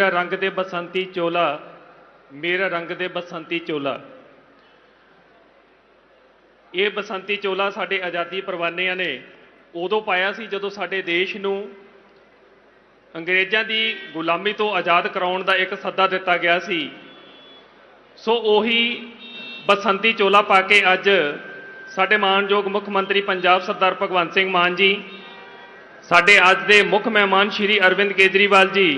ਮੇਰਾ ਰੰਗ ਦੇ ਬਸੰਤੀ ਚੋਲਾ, ਮੇਰਾ ਰੰਗ ਦੇ ਬਸੰਤੀ ਚੋਲਾ। ਇਹ ਬਸੰਤੀ ਚੋਲਾ ਸਾਡੇ ਆਜ਼ਾਦੀ ਪਰਵਾਨਿਆਂ ਨੇ ਉਦੋਂ ਪਾਇਆ ਸੀ ਜਦੋਂ ਸਾਡੇ ਦੇਸ਼ ਨੂੰ ਅੰਗਰੇਜ਼ਾਂ ਦੀ ਗੁਲਾਮੀ ਤੋਂ ਆਜ਼ਾਦ ਕਰਾਉਣ ਦਾ ਇੱਕ ਸੱਦਾ ਦਿੱਤਾ ਗਿਆ ਸੀ। ਸੋ ਉਹੀ ਬਸੰਤੀ ਚੋਲਾ ਪਾ ਕੇ ਅੱਜ ਸਾਡੇ ਮਾਨਯੋਗ ਮੁੱਖ ਮੰਤਰੀ ਪੰਜਾਬ ਸਰਦਾਰ ਭਗਵੰਤ ਸਿੰਘ ਮਾਨ ਜੀ, ਸਾਡੇ ਅੱਜ ਦੇ ਮੁੱਖ ਮਹਿਮਾਨ ਸ਼੍ਰੀ ਅਰਵਿੰਦ ਕੇਜਰੀਵਾਲ ਜੀ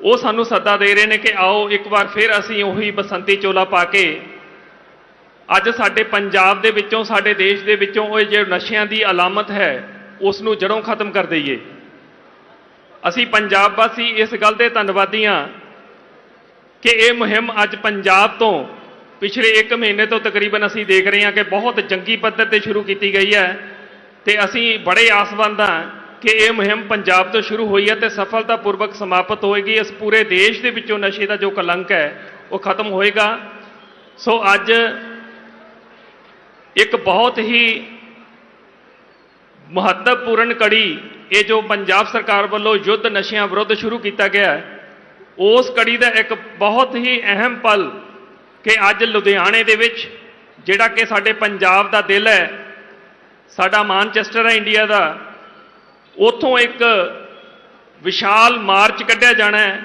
ਉਹ ਸਾਨੂੰ ਸੱਦਾ ਦੇ ਰਹੇ ਨੇ ਕਿ ਆਓ ਇੱਕ ਵਾਰ ਫਿਰ ਅਸੀਂ ਉਹੀ ਬਸੰਤੀ ਚੋਲਾ ਪਾ ਕੇ ਅੱਜ ਸਾਡੇ ਪੰਜਾਬ ਦੇ ਵਿੱਚੋਂ, ਸਾਡੇ ਦੇਸ਼ ਦੇ ਵਿੱਚੋਂ ਉਹ ਜਿਹੜੇ ਨਸ਼ਿਆਂ ਦੀ ਅਲਾਮਤ ਹੈ, ਉਸ ਨੂੰ ਜੜੋਂ ਖਤਮ ਕਰ ਦਈਏ। ਅਸੀਂ ਪੰਜਾਬ ਵਾਸੀ ਇਸ ਗੱਲ ਦੇ ਧੰਨਵਾਦੀ ਹਾਂ ਕਿ ਇਹ ਮੁਹਿੰਮ ਅੱਜ ਪੰਜਾਬ ਤੋਂ ਪਿਛਲੇ 1 ਮਹੀਨੇ ਤੋਂ ਤਕਰੀਬਨ ਅਸੀਂ ਦੇਖ ਰਹੇ ਹਾਂ ਕਿ ਬਹੁਤ ਜੰਗੀ ਪੱਧਰ ਤੇ ਸ਼ੁਰੂ ਕੀਤੀ ਗਈ ਹੈ ਤੇ ਅਸੀਂ ਬੜੇ ਆਸਵੰਦ ਹਾਂ ਕਿ ਇਹ ਮੁਹਿੰਮ ਪੰਜਾਬ ਤੋਂ ਸ਼ੁਰੂ ਹੋਈ ਹੈ ਤੇ ਸਫਲਤਾਪੂਰਵਕ ਸਮਾਪਤ ਹੋਏਗੀ। ਇਸ ਪੂਰੇ ਦੇਸ਼ ਦੇ ਵਿੱਚੋਂ ਨਸ਼ੇ ਦਾ ਜੋ ਕਲੰਕ ਹੈ, ਉਹ ਖਤਮ ਹੋਏਗਾ। ਸੋ ਅੱਜ ਇੱਕ ਬਹੁਤ ਹੀ ਮਹੱਤਵਪੂਰਨ ਕੜੀ, ਇਹ ਜੋ ਪੰਜਾਬ ਸਰਕਾਰ ਵੱਲੋਂ ਯੁੱਧ ਨਸ਼ਿਆਂ ਵਿਰੁੱਧ ਸ਼ੁਰੂ ਕੀਤਾ ਗਿਆ ਹੈ, ਉਸ ਕੜੀ ਦਾ ਇੱਕ ਬਹੁਤ ਹੀ ਅਹਿਮ ਪਲ ਕਿ ਅੱਜ ਲੁਧਿਆਣੇ ਦੇ ਵਿੱਚ, ਜਿਹੜਾ ਕਿ ਸਾਡੇ ਪੰਜਾਬ ਦਾ ਦਿਲ ਹੈ, ਸਾਡਾ ਮਾਨਚੈਸਟਰ ਹੈ ਇੰਡੀਆ ਦਾ ਉਥੋਂ ਇੱਕ ਵਿਸ਼ਾਲ ਮਾਰਚ ਕੱਢਿਆ ਜਾਣਾ ਹੈ।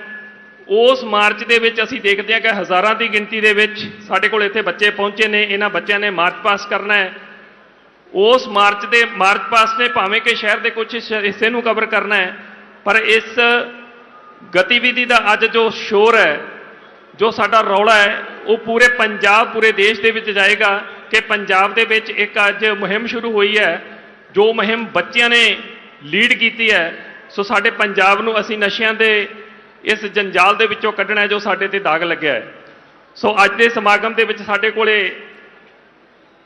ਉਸ ਮਾਰਚ ਦੇ ਵਿੱਚ ਅਸੀਂ ਦੇਖਦੇ ਹਾਂ ਕਿ ਹਜ਼ਾਰਾਂ ਦੀ ਗਿਣਤੀ ਦੇ ਵਿੱਚ ਸਾਡੇ ਕੋਲ ਇੱਥੇ ਬੱਚੇ ਪਹੁੰਚੇ ਨੇ, ਇਹਨਾਂ ਬੱਚਿਆਂ ਨੇ ਮਾਰਚ ਪਾਸ ਕਰਨਾ ਹੈ। ਉਸ ਮਾਰਚ ਦੇ, ਮਾਰਚ ਪਾਸ ਨੇ ਭਾਵੇਂ ਕਿ ਸ਼ਹਿਰ ਦੇ ਕੁਝ ਹਿੱਸੇ ਨੂੰ ਕਵਰ ਕਰਨਾ ਹੈ, ਪਰ ਇਸ ਗਤੀਵਿਧੀ ਦਾ ਅੱਜ ਜੋ ਸ਼ੋਰ ਹੈ, ਜੋ ਸਾਡਾ ਰੌਲਾ ਹੈ, ਉਹ ਪੂਰੇ ਪੰਜਾਬ, ਪੂਰੇ ਦੇਸ਼ ਦੇ ਵਿੱਚ ਜਾਏਗਾ ਕਿ ਪੰਜਾਬ ਦੇ ਵਿੱਚ ਇੱਕ ਅੱਜ ਮੁਹਿੰਮ ਸ਼ੁਰੂ ਹੋਈ ਹੈ। ਜੋ ਮੁਹਿੰਮ ਬੱਚਿਆਂ ਨੇ ਲੀਡ ਕੀਤੀ ਹੈ। ਸੋ ਸਾਡੇ ਪੰਜਾਬ ਨੂੰ ਅਸੀਂ ਨਸ਼ਿਆਂ ਦੇ ਇਸ ਜੰਜਾਲ ਦੇ ਵਿੱਚੋਂ ਕੱਢਣਾ ਹੈ ਜੋ ਸਾਡੇ ਤੇ ਦਾਗ ਲੱਗਿਆ ਹੈ। ਸੋ ਅੱਜ ਦੇ ਸਮਾਗਮ ਦੇ ਵਿੱਚ ਸਾਡੇ ਕੋਲੇ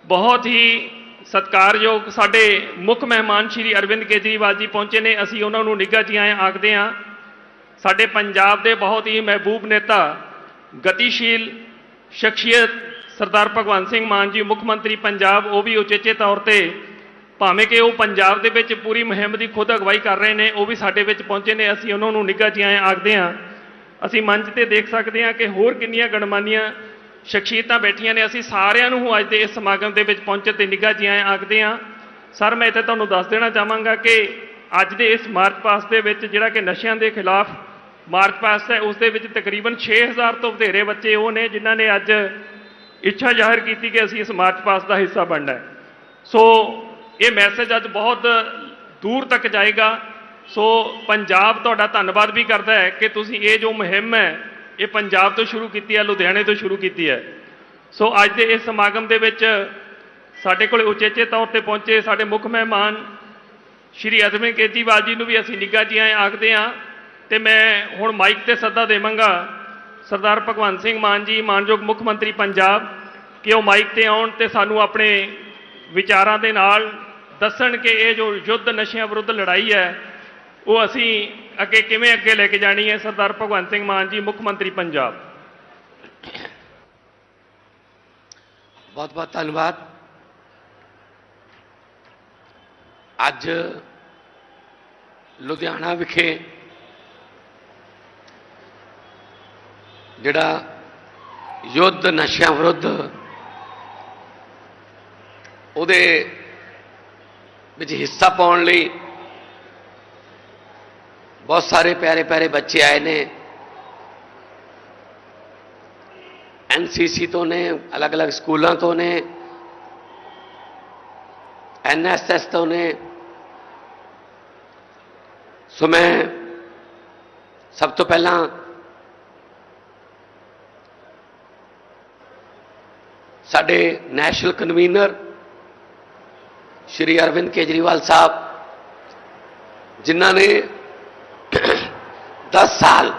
ਬਹੁਤ ਹੀ ਸਤਿਕਾਰਯੋਗ ਸਾਡੇ ਮੁੱਖ ਮਹਿਮਾਨ ਸ਼੍ਰੀ ਅਰਵਿੰਦ ਕੇਜਰੀਵਾਲ ਜੀ ਪਹੁੰਚੇ ਨੇ। ਅਸੀਂ ਉਹਨਾਂ ਨੂੰ ਨਿੱਘਾ ਜੀ ਆਏ ਆਖਦੇ ਹਾਂ। ਸਾਡੇ ਪੰਜਾਬ ਦੇ ਬਹੁਤ ਹੀ ਮਹਿਬੂਬ ਨੇਤਾ, ਗਤੀਸ਼ੀਲ ਸ਼ਖਸੀਅਤ ਸਰਦਾਰ ਭਗਵੰਤ ਸਿੰਘ ਮਾਨ ਜੀ, ਮੁੱਖ ਮੰਤਰੀ ਪੰਜਾਬ, ਉਹ ਵੀ ਉਚੇਚੇ ਤੌਰ ਤੇ ਭਾਵੇਂ ਕਿ ਉਹ ਪੰਜਾਬ ਦੇ ਵਿੱਚ ਪੂਰੀ ਮੁਹਿੰਮ ਦੀ ਖੁਦ ਅਗਵਾਈ ਕਰ ਰਹੇ ਨੇ, ਉਹ ਵੀ ਸਾਡੇ ਵਿੱਚ ਪਹੁੰਚੇ ਨੇ, ਅਸੀਂ ਉਹਨਾਂ ਨੂੰ ਨਿੱਘਾ ਜੀ ਆਖਦੇ ਹਾਂ। ਅਸੀਂ ਮੰਚ ਤੇ ਦੇਖ ਸਕਦੇ ਹਾਂ ਕਿ ਹੋਰ ਕਿੰਨੀਆਂ ਗਣਮਾਨੀਆਂ ਸ਼ਖਸੀਅਤਾਂ ਬੈਠੀਆਂ ਨੇ, ਅਸੀਂ ਸਾਰਿਆਂ ਨੂੰ ਅੱਜ ਦੇ ਇਸ ਸਮਾਗਮ ਦੇ ਵਿੱਚ ਪਹੁੰਚੇ ਤੇ ਨਿੱਘਾ ਜੀ ਆਖਦੇ ਹਾਂ। ਸਰ, ਮੈਂ ਇੱਥੇ ਤੁਹਾਨੂੰ ਦੱਸ ਦੇਣਾ ਚਾਹਾਂਗਾ ਕਿ ਅੱਜ ਦੇ ਇਸ ਮਾਰਚ ਪਾਸ ਦੇ ਵਿੱਚ ਜਿਹੜਾ ਕਿ ਨਸ਼ਿਆਂ ਦੇ ਖਿਲਾਫ ਮਾਰਚ ਪਾਸ ਹੈ, ਉਸ ਦੇ ਵਿੱਚ ਤਕਰੀਬਨ 6000 ਤੋਂ ਵਧੇਰੇ ਬੱਚੇ ਉਹ ਨੇ ਜਿਨ੍ਹਾਂ ਨੇ ਅੱਜ ਇੱਛਾ ਜ਼ਾਹਿਰ ਕੀਤੀ ਕਿ ਅਸੀਂ ਇਸ ਮਾਰਚ ਪਾਸ ਦਾ ਹਿੱਸਾ ਬਣਨਾ ਹੈ। ਸੋ ਇਹ ਮੈਸੇਜ ਅੱਜ ਬਹੁਤ ਦੂਰ ਤੱਕ ਜਾਏਗਾ। ਸੋ ਪੰਜਾਬ ਤੁਹਾਡਾ ਧੰਨਵਾਦ ਵੀ ਕਰਦਾ ਹੈ ਕਿ ਤੁਸੀਂ ਇਹ ਜੋ ਮੁਹਿੰਮ ਹੈ, ਇਹ ਪੰਜਾਬ ਤੋਂ ਸ਼ੁਰੂ ਕੀਤੀ ਹੈ, ਲੁਧਿਆਣੇ ਤੋਂ ਸ਼ੁਰੂ ਕੀਤੀ ਹੈ। ਸੋ ਅੱਜ ਦੇ ਇਸ ਸਮਾਗਮ ਦੇ ਵਿੱਚ ਸਾਡੇ ਕੋਲ ਉਚੇਚੇ ਤੌਰ ਤੇ ਪਹੁੰਚੇ ਸਾਡੇ ਮੁੱਖ ਮਹਿਮਾਨ ਸ਼੍ਰੀ ਅਰਵਿੰਦ ਕੇਜਰੀਵਾਲ ਜੀ ਨੂੰ ਵੀ ਅਸੀਂ ਨਿੱਘਾ ਜੀ ਆਏ ਆਖਦੇ ਹਾਂ ਤੇ ਮੈਂ ਹੁਣ ਮਾਈਕ ਤੇ ਸੱਦਾ ਦੇਵਾਂਗਾ ਸਰਦਾਰ ਭਗਵੰਤ ਸਿੰਘ ਮਾਨ ਜੀ, ਮਾਨਯੋਗ ਮੁੱਖ ਮੰਤਰੀ ਪੰਜਾਬ, ਕਿ ਉਹ ਮਾਈਕ ਤੇ ਆਉਣ ਤੇ ਸਾਨੂੰ ਆਪਣੇ ਵਿਚਾਰਾਂ ਦੇ ਨਾਲ ਦੱਸਣ ਕਿ ਇਹ ਜੋ ਯੁੱਧ ਨਸ਼ਿਆਂ ਵਿਰੁੱਧ ਲੜਾਈ ਹੈ, ਉਹ ਅਸੀਂ ਅੱਗੇ ਕਿਵੇਂ ਅੱਗੇ ਲੈ ਕੇ ਜਾਣੀ ਹੈ? ਸਰਦਾਰ ਭਗਵੰਤ ਸਿੰਘ ਮਾਨ ਜੀ, ਮੁੱਖ ਮੰਤਰੀ ਪੰਜਾਬ। ਬਹੁਤ ਬਹੁਤ ਧੰਨਵਾਦ। ਅੱਜ ਲੁਧਿਆਣਾ ਵਿਖੇ ਜਿਹੜਾ ਯੁੱਧ ਨਸ਼ਿਆਂ ਵਿਰੁੱਧ, ਉਹਦੇ ਵਿੱਚ ਹਿੱਸਾ ਪਾਉਣ ਲਈ ਬਹੁਤ ਸਾਰੇ ਪਿਆਰੇ ਪਿਆਰੇ ਬੱਚੇ ਆਏ ਨੇ ਐਨਸੀਸੀ ਤੋਂ ਨੇ ਅਲੱਗ-ਅਲੱਗ ਸਕੂਲਾਂ ਤੋਂ ਨੇ ਐਨਐਸਐਸ ਤੋਂ ਨੇ ਸੋ ਮੈਂ ਸਭ ਤੋਂ ਪਹਿਲਾਂ ਸਾਡੇ ਨੈਸ਼ਨਲ ਕਨਵੀਨਰ ਸ਼੍ਰੀ ਅਰਵਿੰਦ ਕੇਜਰੀਵਾਲ ਸਾਹਿਬ, ਜਿਨ੍ਹਾਂ ਨੇ 10 ਸਾਲ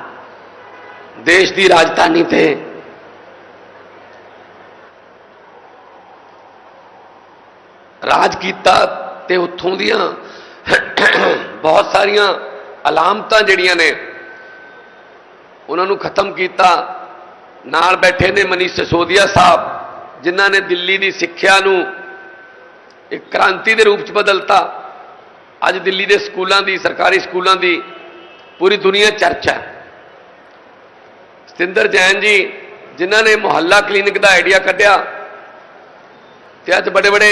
ਦੇਸ਼ ਦੀ ਰਾਜਧਾਨੀ ਤੇ ਰਾਜ ਕੀਤਾ ਤੇ ਉੱਥੋਂ ਦੀਆਂ ਬਹੁਤ ਸਾਰੀਆਂ ਅਲਾਮਤਾਂ ਜਿਹੜੀਆਂ ਨੇ, ਉਹਨਾਂ ਨੂੰ ਖਤਮ ਕੀਤਾ। ਨਾਲ ਬੈਠੇ ਨੇ ਮਨੀਸ਼ ਸਿਸੋਦੀਆ ਸਾਹਿਬ, ਜਿਨ੍ਹਾਂ ਨੇ ਦਿੱਲੀ ਦੀ ਸਿੱਖਿਆ ਨੂੰ ਇੱਕ ਕ੍ਰਾਂਤੀ ਦੇ ਰੂਪ ਚ ਬਦਲਤਾ। ਅੱਜ ਦਿੱਲੀ ਦੇ ਸਕੂਲਾਂ ਦੀ, ਸਰਕਾਰੀ ਸਕੂਲਾਂ ਦੀ ਪੂਰੀ ਦੁਨੀਆ ਚਰਚਾ ਹੈ। ਸਤਿੰਦਰ ਜੈਨ ਜੀ, ਜਿਨ੍ਹਾਂ ਨੇ ਮੁਹੱਲਾ ਕਲੀਨਿਕ ਦਾ ਆਈਡੀਆ ਕੱਢਿਆ ਤੇ ਅੱਜ ਬੜੇ ਬੜੇ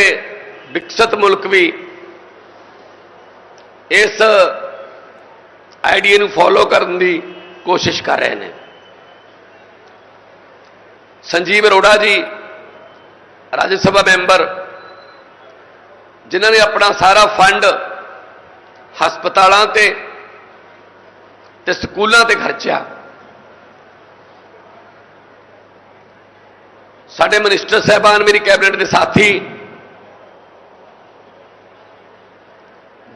ਵਿਕਸਿਤ ਮੁਲਕ ਵੀ ਇਸ ਆਈਡੀਆ ਨੂੰ ਫੋਲੋ ਕਰਨ ਦੀ ਕੋਸ਼ਿਸ਼ ਕਰ ਰਹੇ ਨੇ। ਸੰਜੀਵ ਅਰੋੜਾ ਜੀ, ਰਾਜ ਸਭਾ ਮੈਂਬਰ ਜਿਨ੍ਹਾਂ ਨੇ ਆਪਣਾ ਸਾਰਾ ਫੰਡ ਹਸਪਤਾਲਾਂ ਤੇ ਤੇ ਸਕੂਲਾਂ ਤੇ ਖਰਚਿਆ। ਸਾਡੇ ਮਿਨਿਸਟਰ ਸਹਿਬਾਨ, ਮੇਰੀ ਕੈਬਨਿਟ ਦੇ ਸਾਥੀ,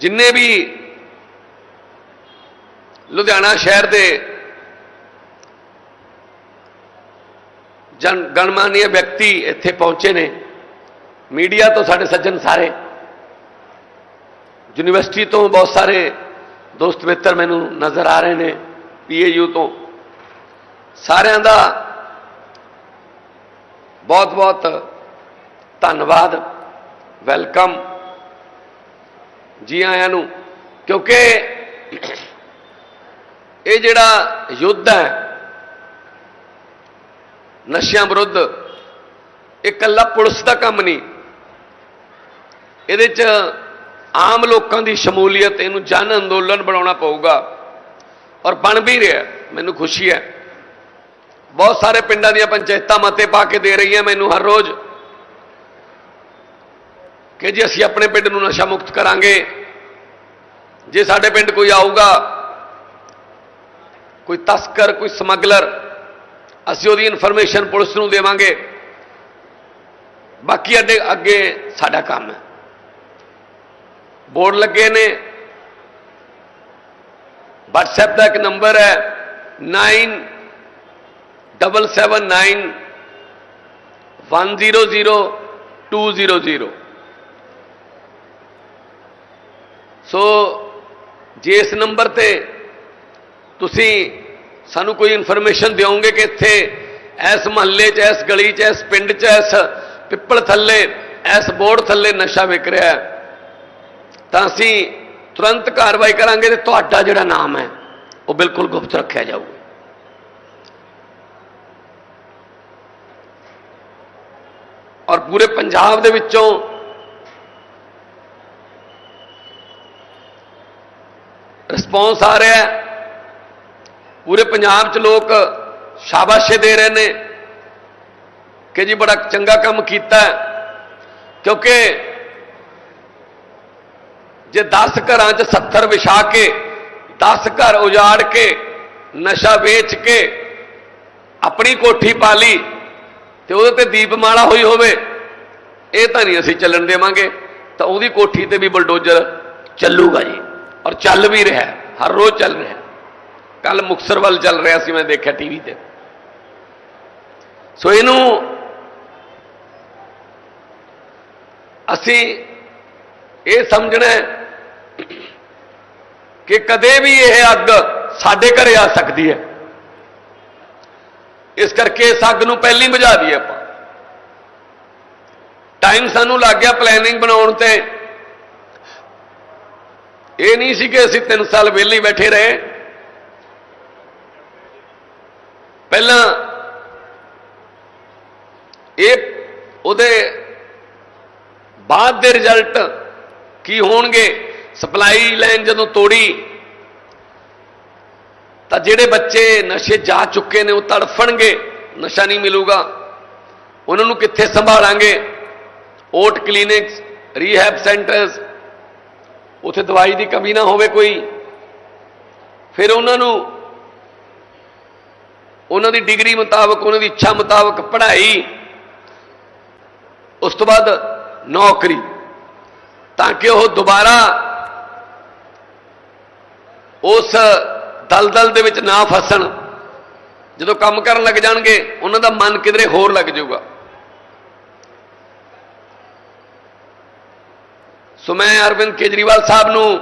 ਜਿੰਨੇ ਵੀ ਲੁਧਿਆਣਾ ਸ਼ਹਿਰ ਦੇ ਜਨ ਗਣਮਾਨਿਆ ਵਿਅਕਤੀ ਇੱਥੇ ਪਹੁੰਚੇ ਨੇ, ਮੀਡੀਆ ਤੋਂ ਸਾਡੇ ਸੱਜਣ ਸਾਰੇ। ਯੂਨੀਵਰਸਿਟੀ ਤੋਂ ਬਹੁਤ ਸਾਰੇ ਦੋਸਤ ਮਿੱਤਰ ਮੈਨੂੰ ਨਜ਼ਰ ਆ ਰਹੇ ਨੇ, ਪੀਏਯੂ ਤੋਂ। ਸਾਰਿਆਂ ਦਾ ਬਹੁਤ ਬਹੁਤ ਧੰਨਵਾਦ, ਵੈਲਕਮ ਜੀ ਆਇਆਂ ਨੂੰ। ਕਿਉਂਕਿ ਇਹ ਜਿਹੜਾ ਯੁੱਧ ਹੈ, ਨਸ਼ਿਆਂ ਵਿਰੁੱਧ, ਇਹ ਇਕੱਲਾ ਪੁਲਿਸ ਦਾ ਕੰਮ ਨਹੀਂ। ਇਹਦੇ 'ਚ ਆਮ ਲੋਕਾਂ ਦੀ ਸ਼ਮੂਲੀਅਤ, ਇਹਨੂੰ ਜਨ ਅੰਦੋਲਨ ਬਣਾਉਣਾ ਪਊਗਾ। ਔਰ ਬਣ ਵੀ ਰਿਹਾ ਮੈਨੂੰ ਖੁਸ਼ੀ ਹੈ। ਬਹੁਤ ਸਾਰੇ ਪਿੰਡਾਂ ਦੀਆਂ ਪੰਚਾਇਤਾਂ ਮਤੇ ਪਾ ਕੇ ਦੇ ਰਹੀਆਂ ਮੈਨੂੰ ਹਰ ਰੋਜ਼ ਕਿ ਜੇ ਅਸੀਂ ਆਪਣੇ ਪਿੰਡ ਨੂੰ ਨਸ਼ਾ ਮੁਕਤ ਕਰਾਂਗੇ, ਜੇ ਸਾਡੇ ਪਿੰਡ ਕੋਈ ਆਊਗਾ, ਕੋਈ ਤਸਕਰ, ਕੋਈ ਸਮਗਲਰ, ਅਸੀਂ ਉਹਦੀ ਇਨਫੋਰਮੇਸ਼ਨ ਪੁਲਿਸ ਨੂੰ ਦੇਵਾਂਗੇ। ਬਾਕੀ ਅੱਡੇ ਅੱਗੇ ਸਾਡਾ ਕੰਮ ਹੈ। ਬੋਰਡ ਲੱਗੇ ਨੇ। WhatsApp ਦਾ ਇੱਕ ਨੰਬਰ ਹੈ 9779 100200 ਸੋ ਜੇ ਇਸ ਨੰਬਰ ਤੇ ਤੁਸੀਂ ਸਾਨੂੰ ਕੋਈ ਇਨਫੋਰਮੇਸ਼ਨ ਦਿਓਗੇ ਕਿ ਇੱਥੇ ਇਸ ਮਹੱਲੇ 'ਚ, ਇਸ ਗਲੀ 'ਚ, ਇਸ ਪਿੰਡ 'ਚ, ਇਸ ਪਿੱਪਲ ਥੱਲੇ, ਇਸ ਬੋਰਡ ਥੱਲੇ ਨਸ਼ਾ ਵਿਕ ਰਿਹਾ ਹੈ ਤਾਂ ਅਸੀਂ ਤੁਰੰਤ ਕਾਰਵਾਈ ਕਰਾਂਗੇ ਤੇ ਤੁਹਾਡਾ ਜਿਹੜਾ ਨਾਮ ਹੈ, ਉਹ ਬਿਲਕੁਲ ਗੁਪਤ ਰੱਖਿਆ ਜਾਊਗਾ। ਔਰ ਪੂਰੇ ਪੰਜਾਬ ਦੇ ਵਿੱਚੋਂ ਰਿਸਪੌਂਸ ਆ ਰਿਹਾ ਹੈ। ਪੂਰੇ ਪੰਜਾਬ 'ਚ ਲੋਕ ਸ਼ਾਬਾਸ਼ੇ ਦੇ ਰਹੇ ਨੇ ਕਿ ਜੀ ਬੜਾ ਚੰਗਾ ਕੰਮ ਕੀਤਾ ਕਿਉਂਕਿ ਜੇ 10 ਘਰਾਂ 'ਚ 70 ਵਿਛਾ ਕੇ 10 ਘਰ ਉਜਾੜ ਕੇ, ਨਸ਼ਾ ਵੇਚ ਕੇ ਆਪਣੀ ਕੋਠੀ ਪਾ ਲਈ ਤੇ ਉਹਦੇ ਤੇ ਦੀਪਮਾਲਾ ਹੋਈ ਹੋਵੇ, ਇਹ ਤਾਂ ਨਹੀਂ ਅਸੀਂ ਚੱਲਣ ਦੇਵਾਂਗੇ, ਤਾਂ ਉਹਦੀ ਕੋਠੀ ਤੇ ਵੀ ਬਲਡੋਜ਼ਰ ਚੱਲੂਗਾ ਜੀ, ਔਰ ਚੱਲ ਵੀ ਰਿਹਾ, ਹਰ ਰੋਜ਼ ਚੱਲ ਰਿਹਾ। ਕੱਲ ਮੁਕਸਰ ਵੱਲ ਚੱਲ ਰਿਹਾ ਸੀ, ਮੈਂ ਦੇਖਿਆ ਟੀਵੀ ਤੇ। ਸੋ ਇਹਨੂੰ ਅਸੀਂ ਇਹ ਸਮਝਣਾ ਕਿ ਕਦੇ ਵੀ ਇਹ ਅੱਗ ਸਾਡੇ ਘਰੇ ਆ ਸਕਦੀ ਹੈ। ਇਸ ਕਰਕੇ ਇਸ ਅੱਗ ਨੂੰ ਪਹਿਲਾਂ ਹੀ ਬੁਝਾ ਦਈਏ ਆਪਾਂ। ਟਾਈਮ ਸਾਨੂੰ ਲੱਗ ਗਿਆ ਪਲੈਨਿੰਗ ਬਣਾਉਣ ਤੇ। ਇਹ ਨਹੀਂ ਸੀ ਕਿ ਅਸੀਂ 3 ਸਾਲ ਵਿਹਲੇ ਬੈਠੇ ਰਹੇ। ਪਹਿਲਾਂ ਇਹ ਉਹਦੇ ਬਾਅਦ ਦੇ ਰਿਜ਼ਲਟ ਕੀ ਹੋਣਗੇ? ਸਪਲਾਈ ਲਾਈਨ ਜਦੋਂ ਤੋੜੀ, ਤਾਂ ਜਿਹੜੇ ਬੱਚੇ ਨਸ਼ੇ ਜਾ ਚੁੱਕੇ ਨੇ, ਉਹ ਤੜਫਣਗੇ, ਨਸ਼ਾ ਨਹੀਂ ਮਿਲੂਗਾ। ਉਹਨਾਂ ਨੂੰ ਕਿੱਥੇ ਸੰਭਾਲਾਂਗੇ? ਓਟ ਕਲੀਨਿਕਸ, ਰੀਹੈਬ ਸੈਂਟਰਸ, ਉਥੇ ਦਵਾਈ ਦੀ ਕਮੀ ਨਾ ਹੋਵੇ ਕੋਈ। ਫਿਰ ਉਹਨਾਂ ਨੂੰ, ਉਹਨਾਂ ਦੀ ਡਿਗਰੀ ਮੁਤਾਬਕ, ਉਹਨਾਂ ਦੀ ਇੱਛਾ ਮੁਤਾਬਕ ਪੜ੍ਹਾਈ, ਉਸ ਤੋਂ ਬਾਅਦ ਨੌਕਰੀ, ਤਾਂ ਕਿ ਉਹ ਦੁਬਾਰਾ ਉਸ ਦਲਦਲ ਦੇ ਵਿੱਚ ਨਾ ਫਸਣ। ਜਦੋਂ ਕੰਮ ਕਰਨ ਲੱਗ ਜਾਣਗੇ, ਉਹਨਾਂ ਦਾ ਮਨ ਕਿਧਰੇ ਹੋਰ ਲੱਗ ਜਾਊਗਾ। ਸੋ ਮੈਂ ਅਰਵਿੰਦ ਕੇਜਰੀਵਾਲ ਸਾਹਿਬ ਨੂੰ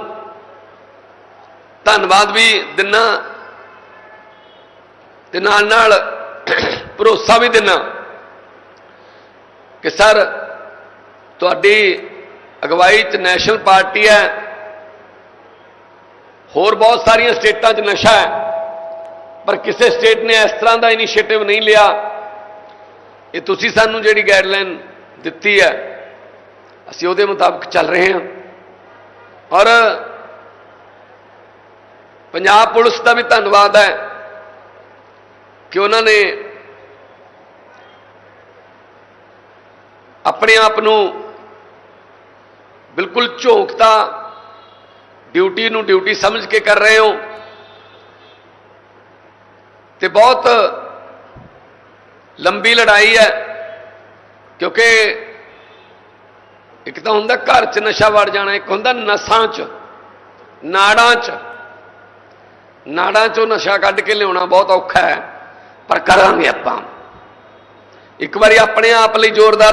ਧੰਨਵਾਦ ਵੀ ਦਿਨਾ ਤੇ ਨਾਲ ਨਾਲ ਭਰੋਸਾ ਵੀ ਦਿਨਾ ਕਿ ਸਰ, ਤੁਹਾਡੀ ਅਗਵਾਈ 'ਚ ਨੈਸ਼ਨਲ ਪਾਰਟੀ ਹੈ। ਹੋਰ ਬਹੁਤ ਸਾਰੀਆਂ ਸਟੇਟਾਂ 'ਚ ਨਸ਼ਾ ਹੈ। ਪਰ ਕਿਸੇ ਸਟੇਟ ਨੇ ਇਸ ਤਰ੍ਹਾਂ ਦਾ ਇਨੀਸ਼ੀਏਟਿਵ ਨਹੀਂ ਲਿਆ। ਇਹ ਤੁਸੀਂ ਸਾਨੂੰ ਜਿਹੜੀ ਗਾਈਡਲਾਈਨ ਦਿੱਤੀ ਹੈ, ਅਸੀਂ ਉਹਦੇ ਮੁਤਾਬਕ ਚੱਲ ਰਹੇ ਹਾਂ। ਔਰ ਪੰਜਾਬ ਪੁਲਿਸ ਦਾ ਵੀ ਧੰਨਵਾਦ ਹੈ ਕਿ ਉਹਨਾਂ ਨੇ ਆਪਣੇ ਆਪ ਨੂੰ ਬਿਲਕੁਲ ਝੋਂਕਤਾ ਡਿਊਟੀ ਨੂੰ ਡਿਊਟੀ ਸਮਝ ਕੇ ਕਰ ਰਹੇ ਹੋ। ਤੇ ਬਹੁਤ ਲੰਬੀ ਲੜਾਈ ਹੈ, ਕਿਉਂਕਿ ਇੱਕ ਤਾਂ ਹੁੰਦਾ ਘਰ 'ਚ ਨਸ਼ਾ ਵੜ ਜਾਣਾ, ਇੱਕ ਹੁੰਦਾ ਨਸਾਂ 'ਚ, ਨਾੜਾਂ 'ਚ। ਨਾੜਾਂ 'ਚੋਂ ਨਸ਼ਾ ਕੱਢ ਕੇ ਲਿਆਉਣਾ ਬਹੁਤ ਔਖਾ ਹੈ, ਪਰ ਕਰਾਂਗੇ ਆਪਾਂ। ਇੱਕ ਵਾਰੀ ਆਪਣੇ ਆਪ ਲਈ ਜ਼ੋਰਦਾਰ